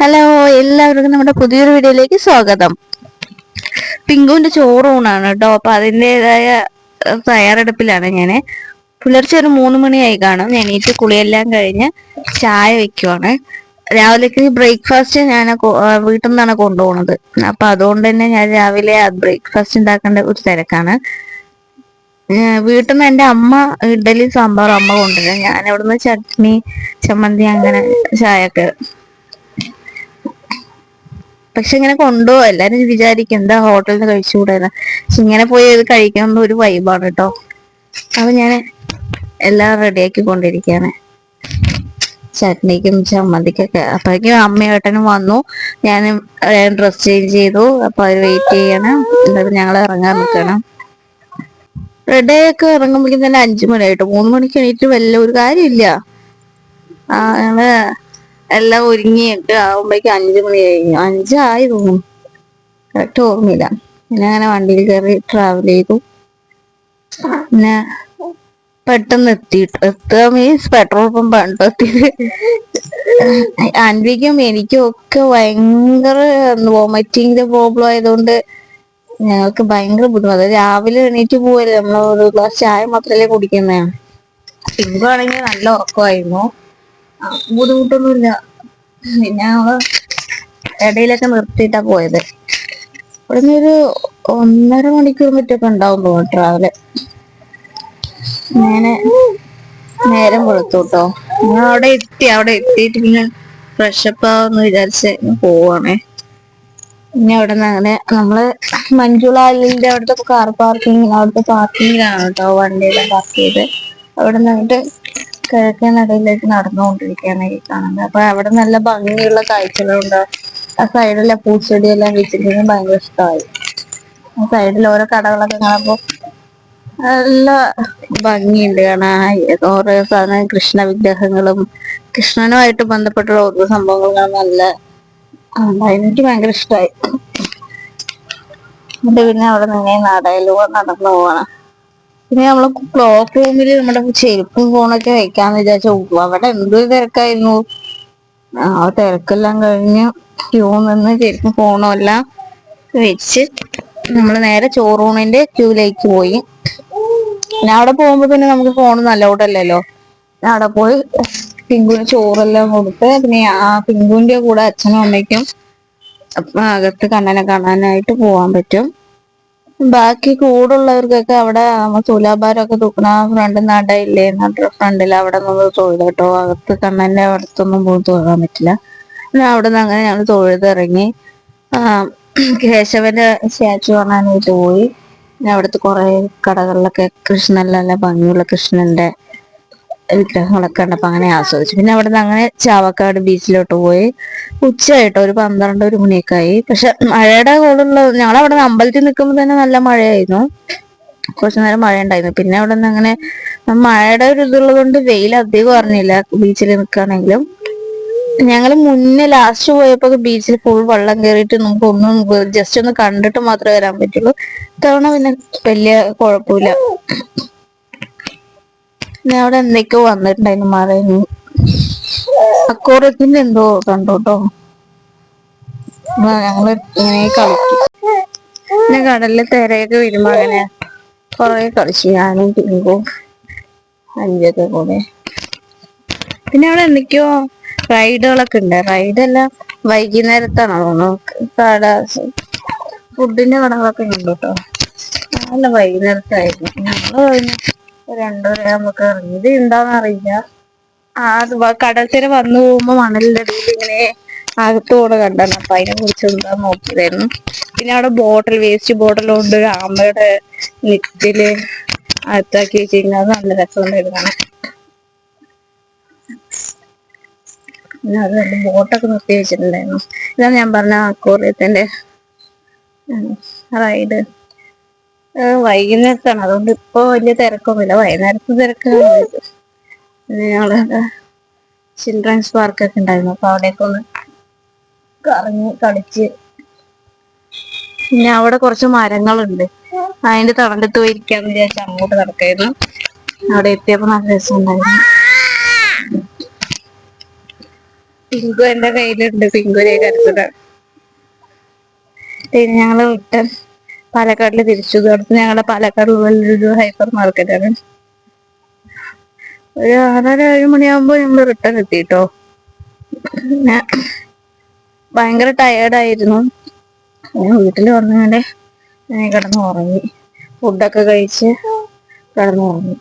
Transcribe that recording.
Hello എല്ലാവർക്കും നമ്മുടെ പുതിയൊരു വീഡിയോയിലേക്ക് സ്വാഗതം. പിങ്കുവിന്റെ ചോറൂണാണ് കേട്ടോ അപ്പൊ അതിന്റെതായ തയ്യാറെടുപ്പിലാണ് ഞാൻ പുലർച്ചെ ഒരു മൂന്ന് മണിയായി കാണും. എണീറ്റ് കുളിയെല്ലാം കഴിഞ്ഞ് ചായ വെക്കുവാണ്. രാവിലേക്ക് ബ്രേക്ക്ഫാസ്റ്റ് ഞാൻ വീട്ടിൽ നിന്നാണ് കൊണ്ടുപോകുന്നത് അപ്പൊ അതുകൊണ്ട് തന്നെ ഞാൻ രാവിലെ ബ്രേക്ക്ഫാസ്റ്റ് ഉണ്ടാക്കേണ്ട ഒരു തിരക്കാണ്. വീട്ടിൽ നിന്ന് എന്റെ അമ്മ ഇഡലി സാമ്പാറും അമ്മ കൊണ്ടുവരും. ഞാൻ അവിടുന്ന് ചട്നി ചമ്മന്തി അങ്ങനെ ചായയൊക്കെ പക്ഷെ ഇങ്ങനെ കൊണ്ടുപോകും എല്ലാരും വിചാരിക്കും എന്താ ഹോട്ടലിൽ നിന്ന് പക്ഷെ ഇങ്ങനെ പോയി ഇത് കഴിക്കണം ഒരു വൈബാണ് കേട്ടോ അപ്പൊ ഞാൻ എല്ലാം റെഡിയാക്കി കൊണ്ടിരിക്കുകയാണ് ചട്നിക്കും ചമ്മന്തിക്കൊക്കെ. അപ്പോഴേക്കും അമ്മയേട്ടനും വന്നു. ഞാൻ ഡ്രസ് ചേഞ്ച് ചെയ്തു. അപ്പൊ അവർ വെയിറ്റ് ചെയ്യണം. എന്നിട്ട് ഞങ്ങൾ ഇറങ്ങാൻ നിൽക്കണം റെഡിയൊക്കെ ഇറങ്ങുമ്പോഴേക്കും തന്നെ അഞ്ചു മണിയായിട്ട് മൂന്ന് മണിക്ക് എണീറ്റ് വല്ല ഒരു കാര്യമില്ല. ഞങ്ങൾ എല്ലാം ഒരുങ്ങിയിട്ട് ആവുമ്പോഴേക്കും അഞ്ചു മണി കഴിഞ്ഞു. അഞ്ചായി തോന്നും കറക്റ്റ് ഓർമ്മയില്ല. പിന്നെ അങ്ങനെ വണ്ടിയിൽ കയറി ട്രാവൽ ചെയ്തു. പിന്നെ പെട്ടെന്ന് എത്തിയിട്ട് എത്തുക മീൻസ് പെട്രോൾ പമ്പ് ആണ് എത്തിയത്. അൻവിക്കും എനിക്കും ഒക്കെ ഭയങ്കര വോമിറ്റിങ്ങിന്റെ പ്രോബ്ലം ആയതുകൊണ്ട് ഞങ്ങൾക്ക് ഭയങ്കര ബുദ്ധിമുട്ട്. രാവിലെ എണീറ്റ് പോവല്ലേ നമ്മൾ ഒരു ഗ്ലാസ് ചായ മാത്രമല്ലേ കുടിക്കുന്നതാണ് പിങ്കാണെങ്കിൽ നല്ല ഉറക്കമായിരുന്നു. ബുദ്ധിമുട്ടൊന്നുമില്ല. പിന്നെ ഞങ്ങൾ ഇടയിലൊക്കെ നിർത്തിയിട്ടാ പോയത്. ഇവിടുന്ന് ഒരു ഒന്നര മണിക്കൂർ മറ്റൊക്കെ ഉണ്ടാവും തോന്നുന്നു ട്രാവൽ ഞാൻ നേരം കൊടുത്തു കേട്ടോ ഞാൻ അവിടെ എത്തി അവിടെ എത്തിയിട്ട് പിന്നെ ഫ്രഷപ്പ് ആവെന്ന് വിചാരിച്ച് പോവാണേ. പിന്നെ അവിടെ നിന്ന് അങ്ങനെ നമ്മൾ മഞ്ജുളാലിന്റെ അവിടുത്തെ കാർ പാർക്കിംഗ് അവിടുത്തെ പാർക്കിംഗിലാണ് കേട്ടോ വണ്ടിയെല്ലാം പാർക്ക് ചെയ്ത് അവിടെ നിന്നിട്ട് കിഴക്കേ നടയിലേക്ക് നടന്നുകൊണ്ടിരിക്കുകയാണ് ഈ കാണുന്നത്. അപ്പൊ അവിടെ നല്ല ഭംഗിയുള്ള കാഴ്ചകളുണ്ട്. ആ സൈഡിലെ പൂച്ചെടിയെല്ലാം വെച്ചിട്ടുണ്ടെങ്കിൽ ഭയങ്കര ഇഷ്ടമായി. ആ സൈഡിൽ ഓരോ കടകളൊക്കെ കാണുമ്പോ നല്ല ഭംഗിയുണ്ട് കാണാൻ. ഓരോ സാധനം കൃഷ്ണ വിഗ്രഹങ്ങളും കൃഷ്ണനുമായിട്ട് ബന്ധപ്പെട്ടുള്ള ഓരോ സംഭവങ്ങളും നല്ല എനിക്ക് ഭയങ്കര ഇഷ്ടമായി എന്നിട്ട് പിന്നെ അവിടെ നിന്നെ നടയിലൂടെ നടന്നു പോവാണ്. പിന്നെ നമ്മൾ ക്ലോക്ക് റൂമിൽ നമ്മുടെ ചെരുപ്പും ഫോണൊക്കെ വെക്കാന്ന് വിചാരിച്ചു. അവിടെ എന്തൊരു തിരക്കായിരുന്നു. ആ തിരക്കെല്ലാം കഴിഞ്ഞ് ക്യൂ നിന്ന് ചെരുപ്പും ഫോണും എല്ലാം വെച്ച് നമ്മൾ നേരെ ചോറൂണിന്റെ ക്യൂലേക്ക് പോയി. പിന്നെ അവിടെ പോകുമ്പോ പിന്നെ നമുക്ക് ഫോൺ ഞാൻ അവിടെ പോയി പിങ്കുവിന് ചോറെല്ലാം കൊടുത്ത് പിന്നെ ആ പിങ്കുവിന്റെ കൂടെ അച്ഛനും അമ്മയ്ക്കും അകത്ത് കണ്ണനെ കാണാനായിട്ട് പോവാൻ പറ്റും. ബാക്കി കൂടുള്ളവർക്കൊക്കെ അവിടെ തുലാഭാരമൊക്കെ തൂക്കണ ഫ്രണ്ട് നടയില്ലേ നട ഫ്രണ്ടിൽ അവിടെ നിന്ന് തൊഴുത് കേട്ടോ. അകത്ത് കണ്ണന്റെ അടുത്തൊന്നും പോയി തൊഴാൻ പറ്റില്ല. പിന്നെ അവിടെ നിന്ന് അങ്ങനെ ഞങ്ങൾ തൊഴുതിറങ്ങി. കേശവന്റെ സ്റ്റാച്ചു കാണാനായിട്ട് പോയി. പിന്നെ അവിടുത്തെ കുറെ കടകളിലൊക്കെ കൃഷ്ണനല്ല ഭംഗിയുള്ള കൃഷ്ണന്റെ വിഗ്രഹങ്ങളൊക്കെ കണ്ടപ്പോ അങ്ങനെ ആസ്വദിച്ചു. പിന്നെ അവിടെ നിന്ന് അങ്ങനെ ചാവക്കാട് ബീച്ചിലോട്ട് പോയി. ഉച്ചയായിട്ട് ഒരു പന്ത്രണ്ട് ഒരു മണിയൊക്കെ ആയി. പക്ഷെ മഴയുടെ കൂടുള്ള ഞങ്ങളവിടെ അമ്പലത്തിൽ നിൽക്കുമ്പോൾ തന്നെ നല്ല മഴയായിരുന്നു. കുറച്ചു നേരം മഴ ഉണ്ടായിരുന്നു പിന്നെ അവിടെ നിന്ന് അങ്ങനെ മഴയുടെ ഒരു ഇതുള്ളത് കൊണ്ട് വെയിൽ അധികം അറിഞ്ഞില്ല ബീച്ചിൽ നിൽക്കുകയാണെങ്കിലും. ഞങ്ങൾ മുന്നേ ലാസ്റ്റ് പോയപ്പോ ബീച്ചിൽ ഫുൾ വെള്ളം കയറിയിട്ട് നമുക്ക് ഒന്നും ജസ്റ്റ് ഒന്ന് കണ്ടിട്ട് മാത്രമേ വരാൻ പറ്റുള്ളൂ. ഇത്തവണ പിന്നെ വലിയ കുഴപ്പമില്ല. ഞാൻ അവിടെ എന്തൊക്കെയോ വന്നിട്ടുണ്ടായിരുന്നു മറയുന്നു അക്കോറത്തിന്റെ എന്തോ കണ്ടോട്ടോ ഞങ്ങൾ ഇങ്ങനെ കളിക്കും. പിന്നെ കടലിൽ തിരയൊക്കെ വരുമ്പോ അങ്ങനെ കൊറേ കളിച്ചു. ഞാനും പിങ്കും അഞ്ചൊക്കെ കൂടെ. പിന്നെ അവിടെ എന്തൊക്കെയോ റൈഡുകളൊക്കെ ഉണ്ട്. റൈഡെല്ലാം വൈകുന്നേരത്താണ് തോന്നുന്നു. കട ഫുഡിന്റെ കടകളൊക്കെ ഉണ്ട് നല്ല വൈകുന്നേരത്തായിരുന്നു. ഞങ്ങൾ തീര വന്നു പോകുമ്പോ മണലിന്റെ അടിയിൽ ഇങ്ങനെ അകത്ത് കൂടെ കണ്ടാണ്. അപ്പൊ അതിനെ കുറിച്ച് എന്താ നോക്കിയതായിരുന്നു. പിന്നെ അവിടെ ബോട്ടിൽ വേസ്റ്റ് ബോട്ടിലുണ്ട് ആമയുടെ നെറ്റിൽ അകത്താക്കി വെച്ചിരുന്നത് അത് നല്ല രസമുണ്ടായിരുന്നു കാണാൻ. പിന്നെ ബോട്ടൊക്കെ നിർത്തി വെച്ചിട്ടുണ്ടായിരുന്നു. ഇതാണ് ഞാൻ പറഞ്ഞ അക്കോറിയത്തിന്റെ റൈഡ് വൈകുന്നേരത്താണ്. അതുകൊണ്ട് ഇപ്പൊ വലിയ തിരക്കൊന്നുമില്ല. വൈകുന്നേരത്ത് തിരക്കാണ്. ചിൽഡ്രൻസ് പാർക്കൊക്കെ ഉണ്ടായിരുന്നു. അപ്പൊ അവിടേക്ക് ഒന്ന് കറങ്ങി കളിച്ച്. പിന്നെ അവിടെ കുറച്ച് മരങ്ങളുണ്ട്. അതിന്റെ തടലത്ത് പോയി ഇരിക്കാന്ന് വിചാരിച്ച് അങ്ങോട്ട് നടക്കായിരുന്നു. അവിടെ എത്തിയപ്പോ നല്ല രസമുണ്ടായിരുന്നു. പിങ്കു എന്റെ കയ്യിലുണ്ട്. പിങ്കുരെ കരുത്തുക പിന്നെ ഞങ്ങൾ വിട്ട് പാലക്കാട്ടിൽ തിരിച്ചു. അടുത്ത് ഞങ്ങളുടെ പാലക്കാടുള്ള ഒരു ഹൈപ്പർ മാർക്കറ്റാണ് ഒരു ആറര ഏഴ് മണിയാകുമ്പോ ഞങ്ങൾ റിട്ടേൺ എത്തിട്ടോ. ഭയങ്കര ടയേർഡായിരുന്നു ഞാൻ വീട്ടിൽ വന്നുകൊണ്ട് കിടന്ന് ഉറങ്ങി ഫുഡൊക്കെ കഴിച്ച് കിടന്നു ഉറങ്ങി